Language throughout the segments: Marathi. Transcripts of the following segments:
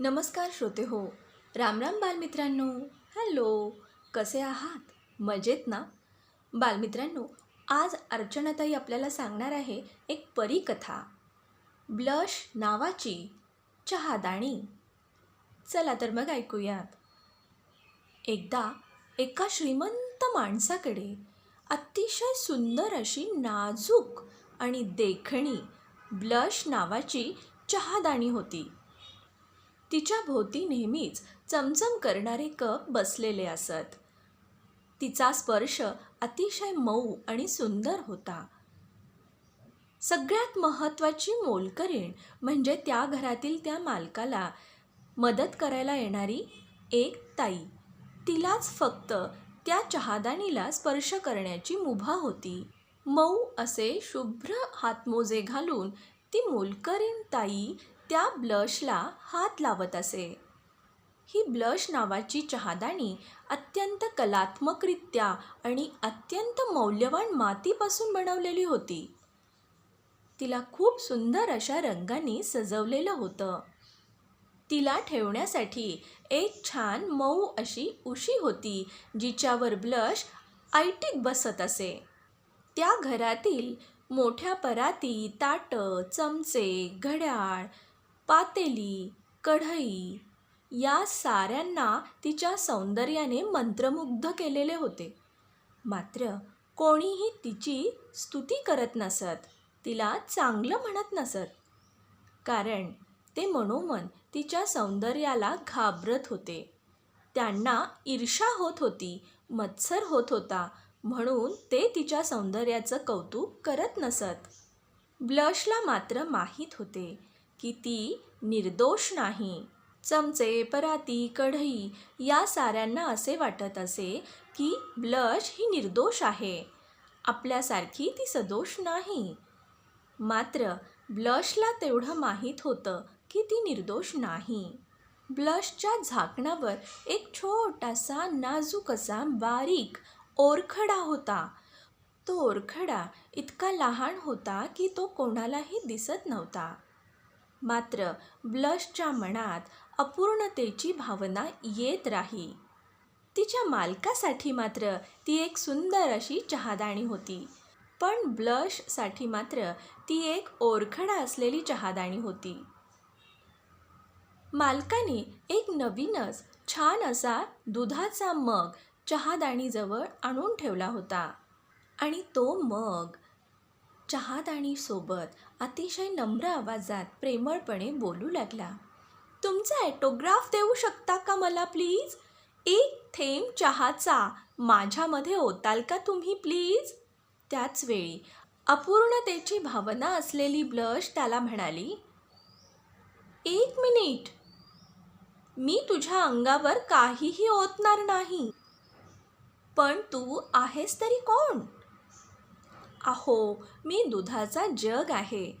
नमस्कार श्रोते हो. रामराम बालमित्रांनो हॅलो कसे आहात? मजेत ना? बालमित्रांनो आज अर्चनाताई आपल्याला सांगणार आहे एक परीकथा. ब्लश नावाची चहादाणी. चला तर मग ऐकूयात. एकदा एका श्रीमंत माणसाकडे अतिशय सुंदर अशी नाजूक आणि देखणी ब्लश नावाची चहादाणी होती. तिच्या भोवती नेहमीच चमचम करणारे कप बसलेले असत. तिचा स्पर्श अतिशय मऊ आणि सुंदर होता. सगळ्यात महत्त्वाची मोलकरीण म्हणजे त्या घरातील त्या मालकाला मदत करायला येणारी एक ताई. तिलाच फक्त त्या चहादानीला स्पर्श करण्याची मुभा होती. मऊ असे शुभ्र हातमोजे घालून ती मोलकरीण ताई त्या ब्लशला हात लावत असे. ही ब्लश नावाची चहादाणी अत्यंत कलात्मकरित्या आणि अत्यंत मौल्यवान मातीपासून बनवलेली होती. तिला खूप सुंदर अशा रंगांनी सजवलेलं होतं. तिला ठेवण्यासाठी एक छान मऊ अशी उशी होती जिच्यावर ब्लश ऐटीत बसत असे. त्या घरातील मोठ्या पराती ताटं चमचे घड्याळ पातेली कढई या साऱ्यांना तिच्या सौंदर्याने मंत्रमुग्ध केलेले होते. मात्र कोणीही तिची स्तुती करत नसत तिला चांगलं म्हणत नसत. कारण ते मनोमन तिच्या सौंदर्याला घाबरत होते. त्यांना ईर्षा होत होती मत्सर होत होता म्हणून ते तिच्या सौंदर्याचं कौतुक करत नसत. ब्लशला मात्र माहीत होते की ती निर्दोष नाही. चमचे पराती कढई या साऱ्यांना असे वाटत असे की ब्लश ही निर्दोष आहे. आपल्यासारखी ती सदोष नाही. मात्र ब्लशला तेवढं माहीत होतं की ती निर्दोष नाही. ब्लशच्या झाकणावर एक छोटासा नाजूक असा बारीक ओरखडा होता. तो ओरखडा इतका लहान होता की तो कोणालाही दिसत नव्हता. मात्र ब्लशच्या मनात अपूर्णतेची भावना येत राही. तिच्या मालकासाठी मात्र ती एक सुंदर अशी चहादाणी होती. पण ब्लशसाठी मात्र ती एक ओरखडा असलेली चहादाणी होती. मालकाने एक नवीनच छान असा दुधाचा मग चहादाणीजवळ आणून ठेवला होता. आणि तो मग चहादाणीसोबत अतिशय नम्र आवाजात प्रेमळपणे बोलू लागला. तुमचा ॲटोग्राफ देऊ शकता का मला प्लीज? एक थेंब चहाचा माझ्यामध्ये ओताल का तुम्ही प्लीज? त्याच वेळी अपूर्णतेची भावना असलेली ब्लश त्याला म्हणाली एक मिनिट. मी तुझ्या अंगावर काहीही ओतणार नाही. पण तू आहेस तरी कोण? अहो मी दुधाचा जग आहे.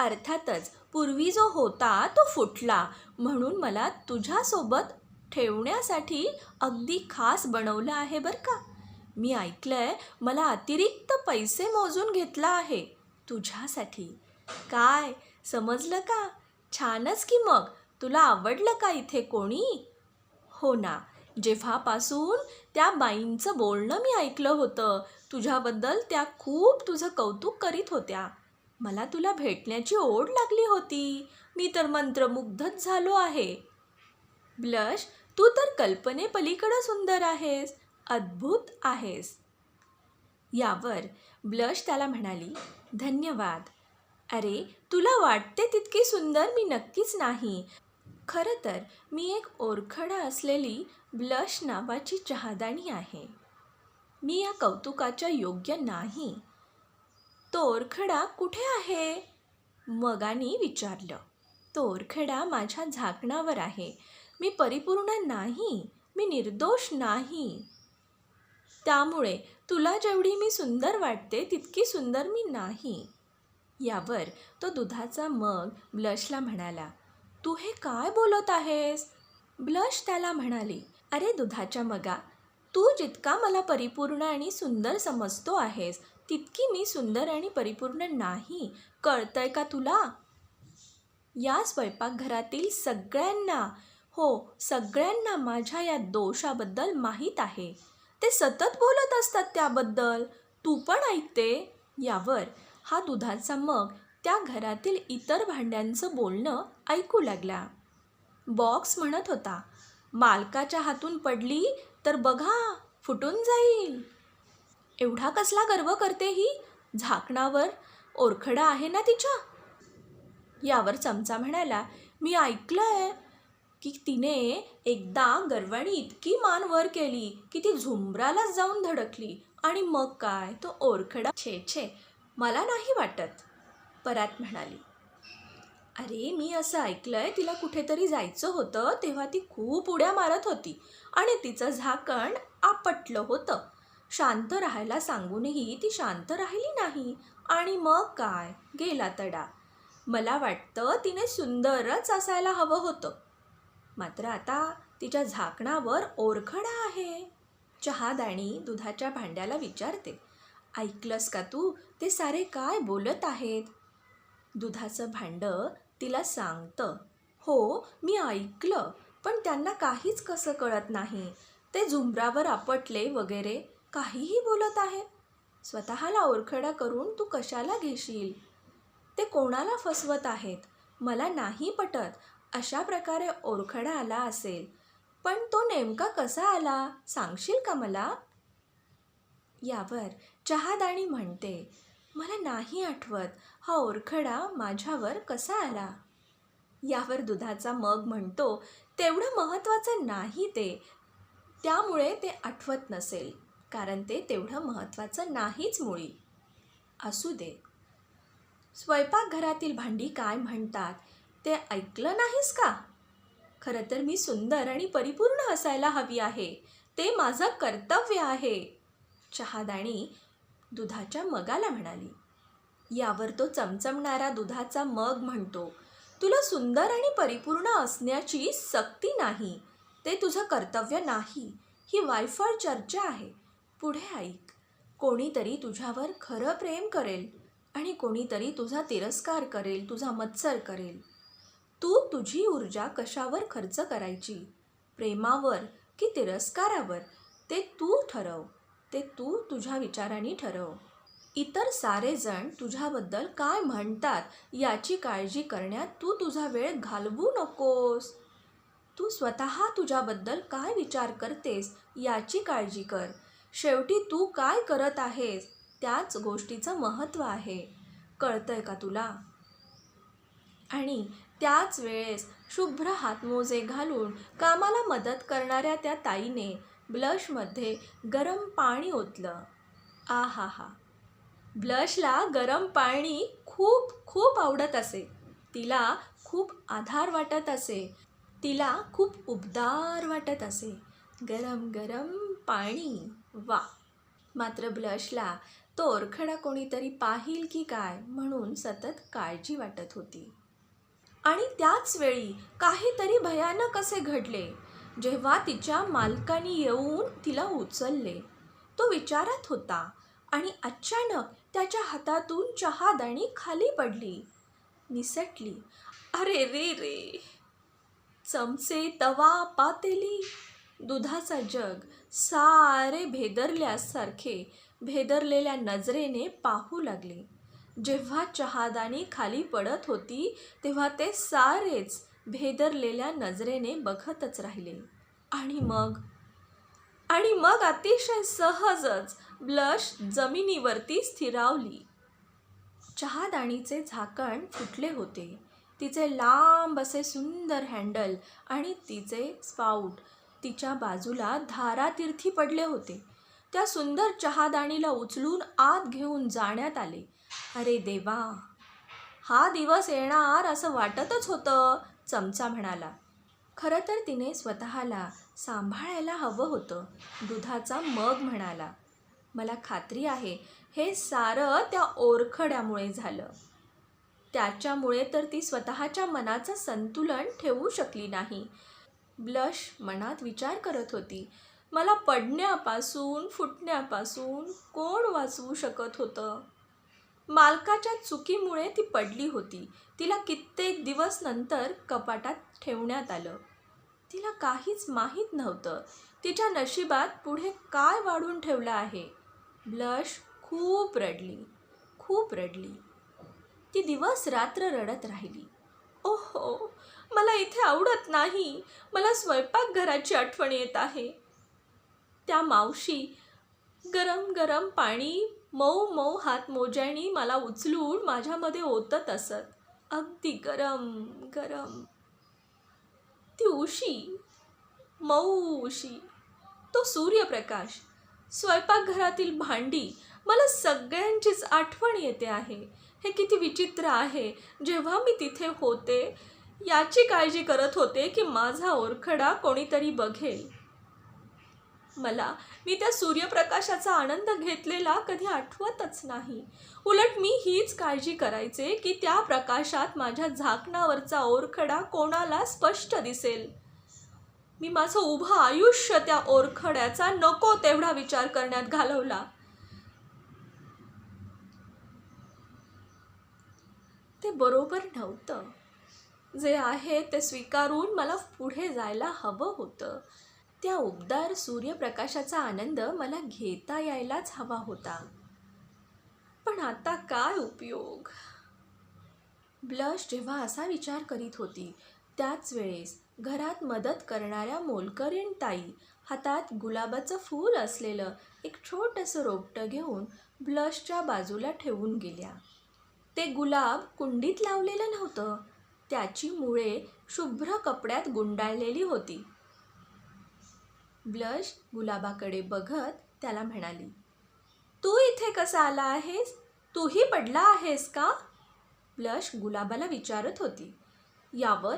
अर्थातच पूर्वी जो होता तो फुटला. म्हणून मला तुझ्यासोबत ठेवण्यासाठी अगदी खास बनवलं आहे बरं का. मी ऐकलंय मला अतिरिक्त पैसे मोजून घेतला आहे तुझ्यासाठी. काय? समजलं का? छानच की मग? तुला आवडलं का इथे कोणी? हो ना. जेव्हापासून त्या बाईंचं बोलणं मी ऐकलं होतं तुझ्याबद्दल त्या खूप तुझं कौतुक करीत होत्या. मला तुला भेटण्याची ओढ लागली होती. मी तर मंत्रमुग्धच झालो आहे. ब्लश तू तर कल्पनेपलीकडं सुंदर आहेस अद्भुत आहेस. यावर ब्लश त्याला म्हणाली धन्यवाद. अरे तुला वाटते तितकी सुंदर मी नक्कीच नाही. खरं तर मी एक ओरखडा असलेली ब्लश नावाची चहादाणी आहे. मी या कौतुकाच्या योग्य नाही. तो ओरखडा कुठे आहे? मगानी विचारलं. तो ओरखडा माझ्या झाकणावर आहे. मी परिपूर्ण नाही. मी निर्दोष नाही. त्यामुळे तुला जेवढी मी सुंदर वाटते तितकी सुंदर मी नाही. यावर तो दुधाचा मग ब्लशला म्हणाला तू हे काय बोलत आहेस? ब्लश त्याला म्हणाली अरे दुधाच्या मगा तू जितका मला परिपूर्ण आणि सुंदर समजतो आहेस तितकी मी सुंदर आणि परिपूर्ण नाही. कळतंय का तुला? या स्वयंपाकघरातील सगळ्यांना हो सगळ्यांना माझ्या या दोषाबद्दल माहीत आहे. ते सतत बोलत असतात त्याबद्दल. तू पण ऐकते यावर हा दुधाचा मग त्या घरातील इतर भांड्यांचं बोलणं ऐकू लागला. बॉक्स म्हणत होता मालकाच्या हातून पडली तर बघा फुटून जाईल. एवढा कसला गर्व करते ही? झाकणावर ओरखडा आहे ना तिच्या? यावर चमचा म्हणाला मी ऐकलंय की तिने एकदा गर्वाणी इतकी मान वर केली की ती झुंबरालाच जाऊन धडकली. आणि मग काय? तो ओरखडा छे छे मला नाही वाटत. परात म्हणाली अरे मी असं ऐकलंय तिला कुठेतरी जायचं होतं तेव्हा ती खूप उड्या मारत होती. आणि तिचं झाकण आपटलं होतं. शांत राहायला सांगूनही ती शांत राहिली नाही. आणि मग काय? गेला तडा. मला वाटतं तिने सुंदरच असायला हवं होतं. मात्र आता तिच्या झाकणावर ओरखडा आहे. चहादाणी दुधाच्या भांड्याला विचारते ऐकलंस का तू? ते सारे काय बोलत आहेत? दुधाचं भांडं तिला सांगतं हो मी ऐकलं. पण त्यांना काहीच कसं कळत नाही. ते झुंबरावर आपटले वगैरे काहीही बोलत आहे. स्वतःला ओरखडा करून तू कशाला घेशील? ते कोणाला फसवत आहेत? मला नाही पटत अशा प्रकारे ओरखडा आला असेल. पण तो नेमका कसा आला? सांगशील का मला? यावर चहादाणी म्हणते मला नाही आठवत हा ओरखडा माझ्यावर कसा आला. यावर दुधाचा मग म्हणतो तेवढं महत्त्वाचं नाही ते. त्यामुळे ते आठवत नसेल कारण ते तेवढं महत्त्वाचं नाहीच मुळी. असू दे. स्वयंपाकघरातील भांडी काय म्हणतात ते ऐकलं नाहीस का? खरं तर मी सुंदर आणि परिपूर्ण असायला हवी आहे. ते माझं कर्तव्य आहे. चहादाणी दुधाच्या मगाला म्हणाली. यावर तो चमचमणारा दुधाचा मग म्हणतो. तुला सुंदर आणि परिपूर्ण असण्याची सक्ती नाही. ते तुझं कर्तव्य नाही. ही वायफळ चर्चा आहे. पुढे ऐक. कोणीतरी तुझ्यावर खरं प्रेम करेल आणि कोणीतरी तुझा तिरस्कार करेल तुझा मत्सर करेल. तू तुझी ऊर्जा कशावर खर्च करायची? प्रेमावर की तिरस्कारावर? ते तू ठरव. ते तू तुझ्या विचारांनी ठरव. इतर सारेजण तुझ्याबद्दल काय म्हणतात याची काळजी करण्यात तू तुझा वेळ घालवू नकोस. तू स्वतः तुझ्याबद्दल काय विचार करतेस याची काळजी कर. शेवटी तू काय करत आहेस त्याच गोष्टीचं महत्त्व आहे. कळतंय का तुला? आणि त्याच वेळेस शुभ्र हातमोजे घालून कामाला मदत करणाऱ्या त्या ताईने ब्लशमध्ये गरम पाणी ओतलं. आ हा हा ब्लशला गरम पाणी खूप खूप आवडत असे. तिला खूप आधार वाटत असे. तिला खूप उबदार वाटत असे. गरम गरम पाणी. वा. मात्र ब्लशला तो ओरखडा कोणीतरी पाहिल की काय म्हणून सतत काळजी वाटत होती. आणि त्याच वेळी काहीतरी भयानक असे घडले. जेव्हा तिच्या मालकाने येऊन तिला उचलले. तो विचारत होता आणि अचानक त्याच्या हातातून चहादाणी खाली पडली. निसटली. अरे रे रे. चमचे तवा पातेली. दुधाचा जग सारे भेदरल्यासारखे भेदरलेल्या नजरेने पाहू लागले. जेव्हा चहादाणी खाली पडत होती तेव्हा ते सारेच भेदरलेल्या नजरेने बघतच राहिले. आणि मग आणि मग अतिशय सहजच ब्लश जमिनीवरती स्थिरावली. चहादाणीचे झाकण फुटले होते. तिचे लांब असे सुंदर हँडल आणि तिचे स्पाऊट तिच्या बाजूला धारातीर्थी पडले होते. त्या सुंदर चहादाणीला उचलून आत घेऊन जाण्यात आले. अरे देवा हा दिवस येणार असं वाटतच होतं चमचा म्हणाला. खरं तर तिने स्वतःला सांभाळायला हवं होतं. दुधाचा मग म्हणाला मला खात्री आहे हे सारं त्या ओरखड्यामुळे झालं. त्याच्यामुळे तर ती स्वतःच्या मनाचं संतुलन ठेवू शकली नाही. ब्लश मनात विचार करत होती मला पडण्यापासून फुटण्यापासून कोण वाचवू शकत होतं? मालकाच्या चुकीमुळे ती पडली होती. तिला कित्येक दिवस नंतर कपाटात ठेवण्यात आलं. तिला काहीच माहीत नव्हतं. तिच्या नशिबात पुढे काय वाढून ठेवलं आहे? ब्लश खूप रडली. खूप रडली. ती दिवस रात्र रडत राहिली. ओहो मला इथे आवडत नाही. मला स्वयंपाकघराची आठवण येत आहे. त्या मावशी गरम गरम पाणी मऊ मऊ हात मोज्यानी मला उचलून माझ्यामध्ये ओतत असत. अगदी गरम गरम. ती उशी. मऊ उशी. तो सूर्यप्रकाश. स्वयंपाकघरातील भांडी. मला सगळ्यांचीच आठवण येते आहे. हे किती विचित्र आहे. जेव्हा मी तिथे होते याची काळजी करत होते की माझा ओरखडा कोणीतरी बघेल. मला. मी त्या सूर्यप्रकाशाचा आनंद घेतलेला कधी आठवतच नाही. उलट मी हीच काळजी करायचे की त्या प्रकाशात माझ्या झाकणावरचा ओरखडा कोणाला स्पष्ट दिसेल. मी माझं उभं आयुष्य त्या ओरखड्याचा नको तेवढा विचार करण्यात घालवला. ते बरोबर नव्हतं. जे आहे ते स्वीकारून मला पुढे जायला हवं होतं. त्या उबदार सूर्यप्रकाशाचा आनंद मला घेता यायलाच हवा होता. पण आता काय उपयोग? ब्लश जेव्हा असा विचार करीत होती त्याच वेळेस घरात मदत करणाऱ्या मोलकरीण ताई हातात गुलाबाचं फूल असलेलं एक छोटंसं रोपटं घेऊन ब्लशच्या बाजूला ठेवून गेल्या. ते गुलाब कुंडीत लावलेलं नव्हतं. त्याची मुळे शुभ्र कपड्यात गुंडाळलेली होती. ब्लश गुलाबाकडे बघत त्याला म्हणाली तू इथे कसा आला आहेस? तूही पडला आहेस का? ब्लश गुलाबाला विचारत होती यावर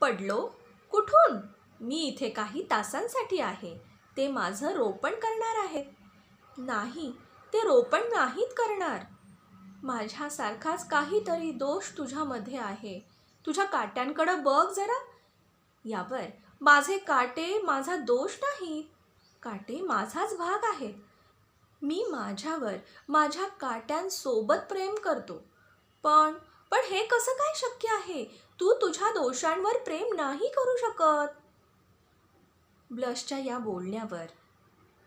पडलो? कुठून? मी इथे काही तासांसाठी आहे. ते माझं रोपण करणार आहेत. नाही ते रोपण नाहीत करणार. माझ्यासारखाच काहीतरी दोष तुझ्यामध्ये आहे. तुझ्या काट्यांकडं बघ जरा. यावर माझे काटे माझा दोष नाही. काटे माझाच भाग आहेत मी माझ्यावर माझ्या काट्यांसोबत प्रेम करतो. पण पण हे कसं काय शक्य आहे? तू तुझ्या दोषांवर प्रेम नाही करू शकत. ब्लशच्या या बोलण्यावर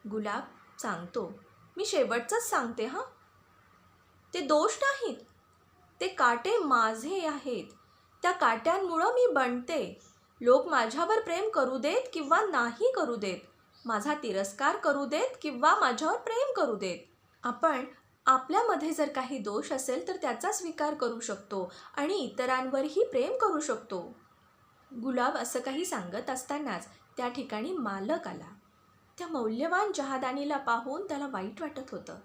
गुलाब सांगतो मी शेवटचंच सांगते हां. ते दोष नाहीत. ते काटे माझे आहेत. त्या काट्यांमुळं मी बनते. लोक माझ्यावर प्रेम करू देत किंवा नाही करू देत? माझा तिरस्कार करू देत किंवा माझ्यावर प्रेम करू देत? आपण आपल्यामध्ये जर काही दोष असेल तर त्याचा स्वीकार करू शकतो आणि इतरांवरही प्रेम करू शकतो. गुलाब असं काही सांगत असतानाच त्या ठिकाणी मालक आला. त्या मौल्यवान जहादानीला पाहून त्याला वाईट वाटत होतं.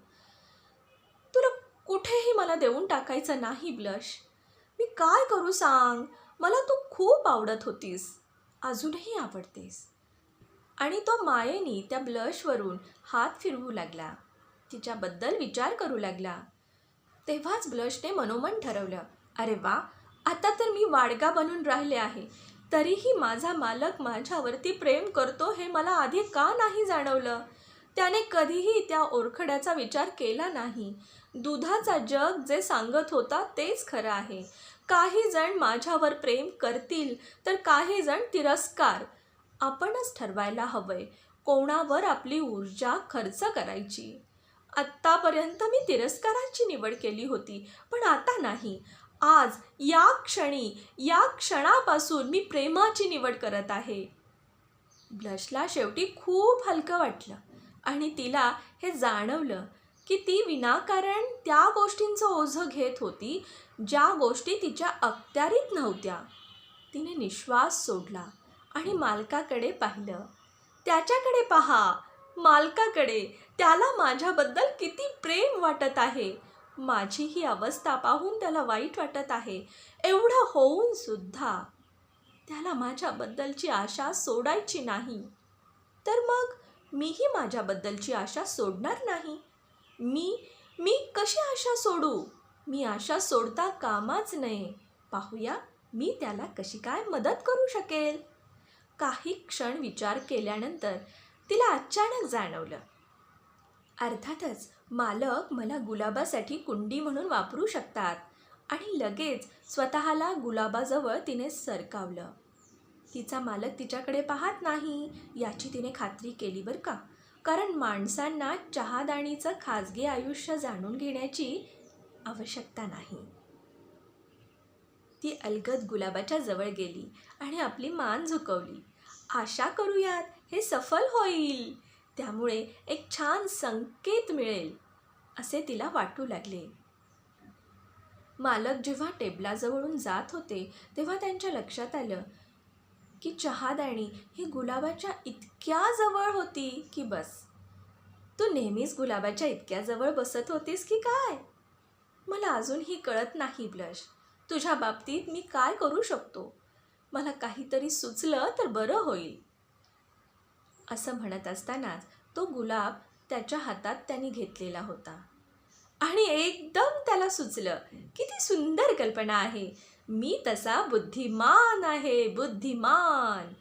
तुला कुठेही मला देऊन टाकायचं नाही ब्लश. मी काय करू सांग? मला तू खूप आवडत होतीस. अजूनही आवडतेस. आणि तो मायेनी त्या ब्लशवरून हात फिरवू लागला. तिच्याबद्दल विचार करू लागला. तेव्हाच ब्लशने मनोमन ठरवलं अरे वा आता तर मी वाडगा बनून राहिले आहे. तरीही माझा मालक माझ्यावरती प्रेम करतो हे मला आधी का नाही जाणवलं? त्याने कधीही त्या ओरखड्याचा विचार केला नाही. दुधाचा जग जे सांगत होता तेच खरं आहे. काही जण माझ्यावर प्रेम करतील तर काही जण तिरस्कार. आपणच ठरवायला हवंय कोणावर आपली ऊर्जा खर्च करायची. आत्तापर्यंत मी तिरस्काराची निवड केली होती पण आता नाही. आज या क्षणी या क्षणापासून मी प्रेमाची निवड करत आहे. ब्लशला शेवटी खूप हलकं वाटलं आणि तिला हे जाणवलं. की ती विनाकारण त्या गोष्टींचं ओझं घेत होती ज्या गोष्टी तिच्या अखत्यारीत नव्हत्या. तिने निश्वास सोडला आणि मालकाकडे पाहिलं. त्याच्याकडे पहा. मालकाकडे. त्याला माझ्याबद्दल किती प्रेम वाटत आहे. माझी ही अवस्था पाहून त्याला वाईट वाटत आहे. एवढं होऊन सुद्धा त्याला माझ्याबद्दलची आशा सोडायची नाही. तर मग मीही माझ्याबद्दलची आशा सोडणार नाही? मी मी कशी आशा सोडू? मी आशा सोडता कामाच नये पाहूया मी त्याला कशी काय मदत करू शकेल. काही क्षण विचार केल्यानंतर तिला अचानक जाणवलं. अर्थातच मालक मला गुलाबासाठी कुंडी म्हणून वापरू शकतात आणि लगेच स्वतःला गुलाबाजवळ तिने सरकावलं. तिचा मालक तिच्याकडे पाहत नाही याची तिने खात्री केली बरं का? कारण माणसांना चहादाणीचं खाजगी आयुष्य जाणून घेण्याची आवश्यकता नाही. ती अलगद गुलाबाच्या जवळ गेली आणि आपली मान झुकवली. आशा करूयात हे सफल होईल. त्यामुळे एक छान संकेत मिळेल असे तिला वाटू लागले. मालक जेव्हा टेबलाजवळून जात होते तेव्हा त्यांच्या लक्षात आलं की चहादाणी ही गुलाबाच्या इतक्या जवळ होती की बस. तू नेहमीच गुलाबाच्या इतक्या जवळ बसत होतीस की काय? मला अजूनही कळत नाही ब्लश तुझ्या बाबतीत मी काय करू शकतो? मला काहीतरी सुचलं तर बरं होईल. असं म्हणत असतानाच तो गुलाब त्याच्या हातात त्यांनी घेतलेला होता. आणि एकदम त्याला सुचलं किती सुंदर कल्पना आहे. मी तसा बुद्धिमान आहे बुद्धिमान.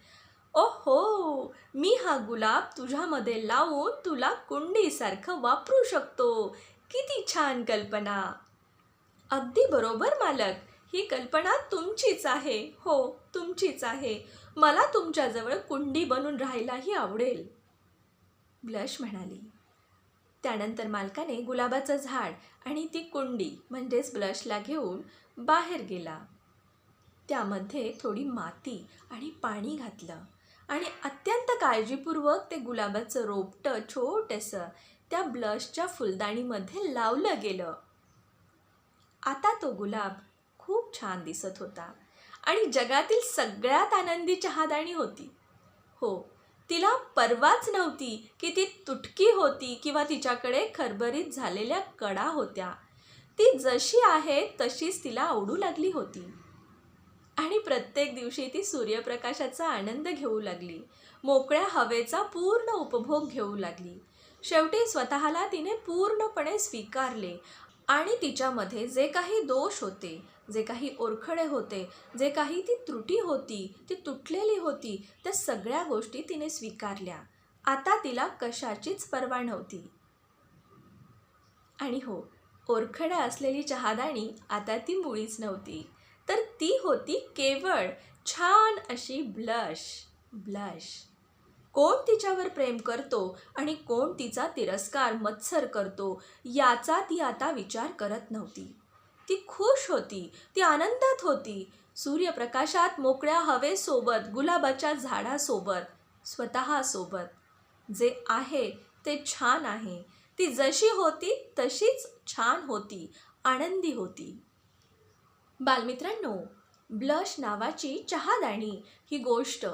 ओहो मी हा गुलाब तुझ्यामध्ये लावून तुला कुंडीसारखं वापरू शकतो. किती छान कल्पना. अगदी बरोबर मालक. ही कल्पना तुमचीच आहे. हो तुमचीच आहे. मला तुमच्याजवळ कुंडी बनून राहायलाही आवडेल. ब्लश म्हणाली. त्यानंतर मालकाने गुलाबाचं झाड आणि ती कुंडी म्हणजेच ब्लशला घेऊन बाहेर गेला. त्यामध्ये थोडी माती आणि पाणी घातलं. आणि अत्यंत काळजीपूर्वक ते गुलाबाचं रोपटं छोटंसं त्या ब्लशच्या फुलदाणीमध्ये लावलं गेलं. आता तो गुलाब खूप छान दिसत होता आणि जगातील सगळ्यात आनंदी चहादाणी होती. हो तिला परवाच नव्हती की ती तुटकी होती किंवा तिच्याकडे खरबरीत झालेल्या कडा होत्या. ती जशी आहे तशीच तिला आवडू लागली होती. आणि प्रत्येक दिवशी ती सूर्यप्रकाशाचा आनंद घेऊ लागली. मोकळ्या हवेचा पूर्ण उपभोग घेऊ लागली. शेवटी स्वतःला तिने पूर्णपणे स्वीकारले आणि तिच्यामध्ये जे काही दोष होते जे काही ओरखडे होते जे काही ती त्रुटी होती ती तुटलेली होती त्या सगळ्या गोष्टी तिने स्वीकारल्या. आता तिला कशाचीच पर्वा नव्हती. आणि हो ओरखड्या असलेली चहादाणी आता ती मुळीच नव्हती. तर ती होती केवळ छान अशी ब्लश ब्लश. कोण तिच्यावर प्रेम करतो आणि कोण तिचा तिरस्कार मत्सर करतो याचा ती आता विचार करत नव्हती. ती खुश होती ती आनंदात होती. सूर्यप्रकाशात मोकळ्या हवेसोबत गुलाबाच्या झाडासोबत स्वतःसोबत. जे आहे ते छान आहे. ती जशी होती तशीच छान होती आनंदी होती. बालमित्रांनो ब्लश नावाची चहादाणी ही गोष्ट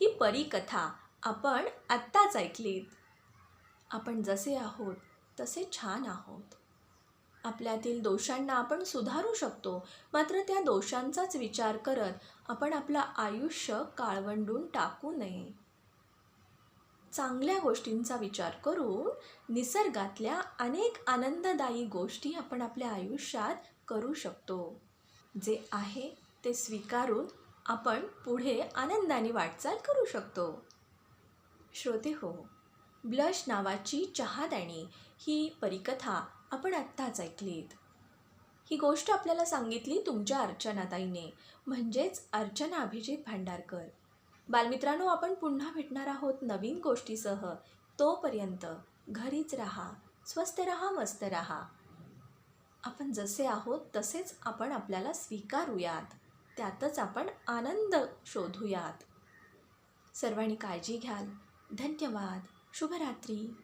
ही परीकथा आपण आत्ताच ऐकलीत. आपण जसे आहोत तसे छान आहोत. आपल्यातील दोषांना आपण सुधारू शकतो मात्र त्या दोषांचाच विचार करत आपण आपलं आयुष्य काळवंडून टाकू नये. चांगल्या गोष्टींचा विचार करून निसर्गातल्या अनेक आनंददायी गोष्टी आपण आपल्या आयुष्यात करू शकतो. जे आहे ते स्वीकारून आपण पुढे आनंदाने वाटचाल करू शकतो. श्रोते हो ब्लश नावाची चहादाणी ही परिकथा आपण आत्ताच ऐकलीत. ही गोष्ट आपल्याला सांगितली तुमच्या अर्चनाताईने म्हणजेच अर्चना अभिजित भांडारकर. बालमित्रांनो आपण पुन्हा भेटणार आहोत नवीन गोष्टीसह. तोपर्यंत घरीच राहा स्वस्त राहा मस्त राहा. आपण जसे आहोत तसेच आपण आपल्याला स्वीकारूयात. त्यातच आपण आनंद शोधूयात. सर्वांनी काळजी घ्याल. धन्यवाद. शुभरात्री.